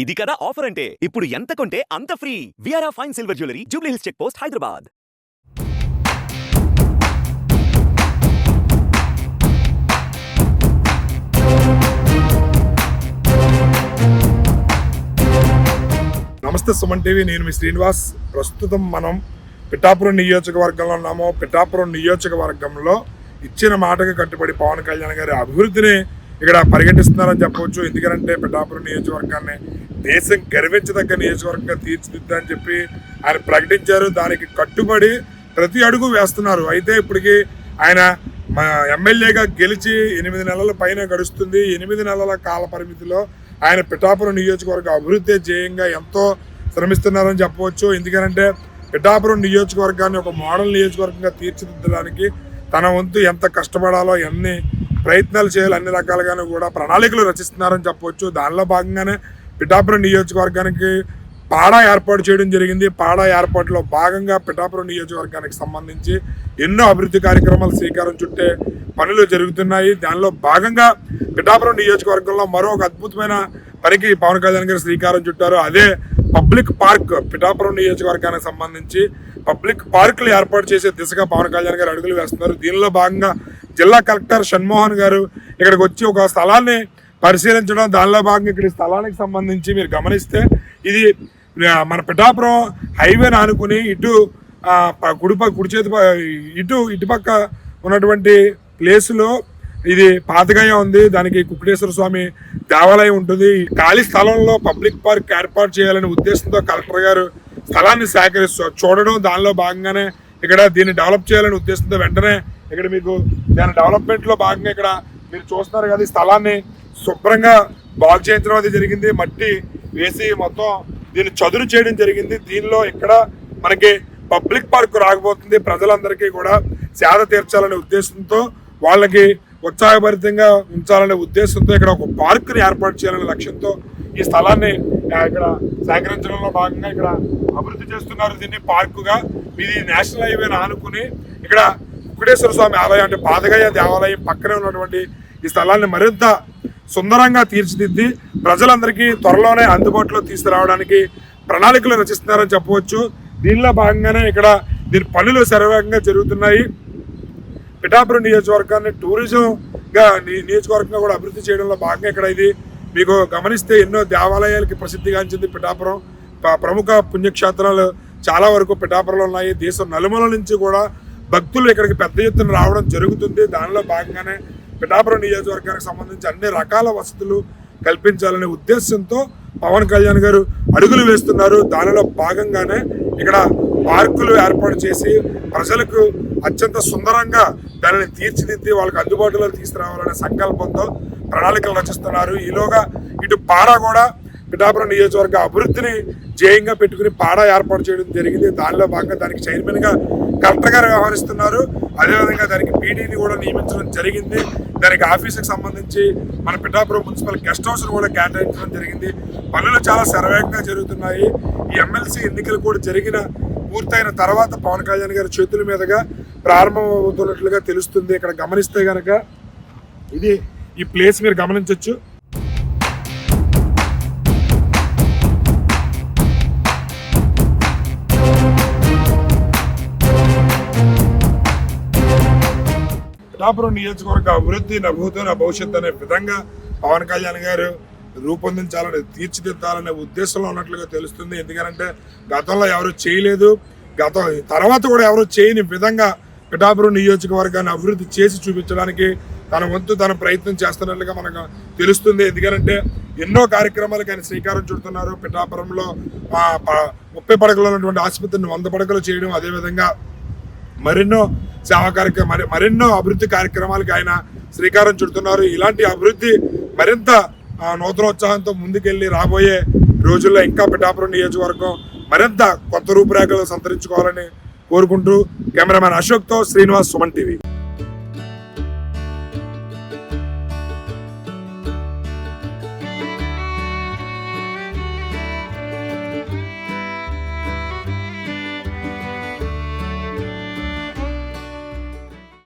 ఇది కదా ఆఫర్ అంటే ఇప్పుడు ఎంత కొంటే అంత free. విఆర్ఆ fine silver jewellery Jubilee Hills check post Hyderabad. నమస్తే సుమన్ టీవీ. నేను మీ శ్రీనివాస్. ప్రస్తుతం మనం పిఠాపురం నియోజకవర్గంలో ఉన్నాము. పిఠాపురం నియోజకవర్గంలో ఇచ్చిన మాటకు కట్టుబడి పవన్ కళ్యాణ్ గారి అభివృద్ధిని ఇక్కడ పరిగణిస్తున్నారని చెప్పవచ్చు. ఎందుకంటే పిఠాపురం నియోజకవర్గాన్ని దేశం గర్వించదగ్గ నియోజకవర్గంగా తీర్చిదిద్దని చెప్పి ఆయన ప్రకటించారు. దానికి కట్టుబడి ప్రతి అడుగు వేస్తున్నారు. అయితే ఇప్పటికి ఆయన మా ఎమ్మెల్యేగా గెలిచి ఎనిమిది నెలల పైన గడుస్తుంది. ఎనిమిది నెలల కాల పరిమితిలో ఆయన పిఠాపురం నియోజకవర్గ అభివృద్ధి ధ్యేయంగా ఎంతో శ్రమిస్తున్నారని చెప్పవచ్చు. ఎందుకంటే పిఠాపురం నియోజకవర్గాన్ని ఒక మోడల్ నియోజకవర్గంగా తీర్చిదిద్దడానికి తన వంతు ఎంత కష్టపడాలో ఎన్ని ప్రయత్నాలు చేయాలి అన్ని రకాలుగాను కూడా ప్రణాళికలు రచిస్తున్నారని చెప్పవచ్చు. దానిలో భాగంగానే పిఠాపురం నియోజకవర్గానికి పాడా ఏర్పాటు చేయడం జరిగింది. పాడా ఏర్పాటులో భాగంగా పిఠాపురం నియోజకవర్గానికి సంబంధించి ఎన్నో అభివృద్ధి కార్యక్రమాలు శ్రీకారం చుట్టే పనులు జరుగుతున్నాయి. దానిలో భాగంగా పిఠాపురం నియోజకవర్గంలో మరో ఒక అద్భుతమైన పనికి పవన్ కళ్యాణ్ గారు శ్రీకారం చుట్టారు. అదే పబ్లిక్ పార్క్ పిఠాపురం నియోజకవర్గానికి సంబంధించి పబ్లిక్ పార్కులు ఏర్పాటు చేసే దిశగా పవన్ కళ్యాణ్ గారు అడుగులు వేస్తున్నారు. దీనిలో భాగంగా జిల్లా కలెక్టర్ షణ్మోహన్ గారు ఇక్కడికి వచ్చి ఒక స్థలాన్ని పరిశీలించడం దానిలో భాగంగా ఇక్కడ స్థలానికి సంబంధించి మీరు గమనిస్తే ఇది మన పిఠాపురం హైవేని ఆనుకుని ఇటు ఆ, కుడి కుడి చేతి ప- ఇటు ఇటుపక్క ఉన్నటువంటి ప్లేసులో ఇది పాతగాయ ఉంది. దానికి కుక్కటేశ్వర స్వామి దేవాలయం ఉంటుంది. ఈ ఖాళీ స్థలంలో పబ్లిక్ పార్క్ ఏర్పాటు చేయాలనే ఉద్దేశంతో కలెక్టర్ గారు స్థలాన్ని సేకరిస్తూ చూడడం దానిలో భాగంగానే ఇక్కడ దీన్ని డెవలప్ చేయాలనే ఉద్దేశంతో వెంటనే ఇక్కడ మీకు దాని డెవలప్మెంట్లో భాగంగా ఇక్కడ మీరు చూస్తున్నారు కదా ఈ స్థలాన్ని. శుభ్రంగా బాగు చేయించడం అది జరిగింది. మట్టి వేసి మొత్తం దీన్ని చదును చేయడం జరిగింది. దీనిలో ఇక్కడ మనకి పబ్లిక్ పార్క్ రాకపోతుంది. ప్రజలందరికీ కూడా సేద తీర్చాలనే ఉద్దేశంతో వాళ్ళకి ఉత్సాహభరితంగా ఉంచాలనే ఉద్దేశంతో ఇక్కడ ఒక పార్కుని ఏర్పాటు చేయాలనే లక్ష్యంతో ఈ స్థలాన్ని ఇక్కడ సేకరించడంలో భాగంగా ఇక్కడ అభివృద్ధి చేస్తున్నారు. దీన్ని పార్కుగా ఇది నేషనల్ హైవేని ఆనుకుని ఇక్కడ కుక్కటేశ్వర స్వామి ఆలయం అంటే పాదగయ్య దేవాలయం పక్కనే ఉన్నటువంటి ఈ స్థలాన్ని మరింత సుందరంగా తీర్చిదిద్ది ప్రజలందరికీ త్వరలోనే అందుబాటులో తీసుకురావడానికి ప్రణాళికలు రచిస్తున్నారని చెప్పవచ్చు. దీనిలో భాగంగానే ఇక్కడ దీని పనులు శరవేగంగా జరుగుతున్నాయి. పిఠాపురం నియోజకవర్గాన్ని టూరిజంగా నియోజకవర్గంగా కూడా అభివృద్ధి చేయడంలో భాగంగా ఇక్కడ ఇది మీకు గమనిస్తే ఎన్నో దేవాలయాలకి ప్రసిద్ధిగాంచింది పిఠాపురం. ప్రముఖ పుణ్యక్షేత్రాలు చాలా వరకు పిఠాపురంలో ఉన్నాయి. దేశం నలుమల నుంచి కూడా భక్తులు ఇక్కడికి పెద్ద ఎత్తున రావడం జరుగుతుంది. దానిలో భాగంగానే పిఠాపురం నియోజకవర్గానికి సంబంధించి అన్ని రకాల వసతులు కల్పించాలనే ఉద్దేశంతో పవన్ కళ్యాణ్ గారు అడుగులు వేస్తున్నారు. దానిలో భాగంగానే ఇక్కడ పార్కులు ఏర్పాటు చేసి ప్రజలకు అత్యంత సుందరంగా దానిని తీర్చిదిద్ది వాళ్ళకి అందుబాటులో తీసుకురావాలనే సంకల్పంతో ప్రణాళికలు రచిస్తున్నారు. ఈలోగా ఇటు పాడ కూడా పిఠాపురం నియోజకవర్గ అభివృద్ధిని జేయంగా పెట్టుకుని పాడ ఏర్పాటు చేయడం జరిగింది. దానిలో భాగంగా దానికి చైర్మన్గా కలెక్టర్ గారు వ్యవహరిస్తున్నారు. అదేవిధంగా దానికి పీడీని కూడా నియమించడం జరిగింది. దానికి ఆఫీసుకి సంబంధించి మన పిఠాపురం మున్సిపల్ గెస్ట్ హౌస్ కూడా కేటాయించడం జరిగింది. పనులు చాలా శరవేగంగా జరుగుతున్నాయి. ఈ ఎమ్మెల్సీ ఎన్నికలు కూడా జరిగిన పూర్తయిన తర్వాత పవన్ కళ్యాణ్ గారి చేతుల మీదుగా ప్రారంభమవుతున్నట్లుగా తెలుస్తుంది. ఇక్కడ గమనిస్తే కనుక ఇది ఈ ప్లేస్ మీరు గమనించవచ్చు పిఠాపురం నియోజకవర్గ అభివృద్ధి నా భూతో నా భవిష్యత్తు అనే విధంగా పవన్ కళ్యాణ్ గారు రూపొందించాలని తీర్చిదిద్దాలనే ఉద్దేశంలో ఉన్నట్లుగా తెలుస్తుంది. ఎందుకంటే గతంలో ఎవరు చేయలేదు. గత తర్వాత కూడా ఎవరు చేయని విధంగా పిఠాపురం నియోజకవర్గాన్ని అభివృద్ధి చేసి చూపించడానికి తన వంతు తన ప్రయత్నం చేస్తున్నట్లుగా మనకు తెలుస్తుంది. ఎందుకంటే ఎన్నో కార్యక్రమాలకు ఆయన శ్రీకారం చుడుతున్నారు. పిఠాపురంలో ఆ, ముప్పై పడకలు ఉన్నటువంటి ఆసుపత్రిని వంద పడకలు చేయడం అదేవిధంగా మరెన్నో సేవా కార్యక్రమం మరి మరెన్నో అభివృద్ధి కార్యక్రమాలకు ఆయన శ్రీకారం చుడుతున్నారు. ఇలాంటి అభివృద్ధి మరింత నూతనోత్సాహంతో ముందుకెళ్ళి రాబోయే రోజుల్లో ఇంకా పిఠాపురం నియోజకవర్గం మరింత కొత్త రూపురేఖలు సంతరించుకోవాలని కోరుకుంటూ కెమెరామెన్ అశోక్తో శ్రీనివాస్ సుమన్ టీవీ.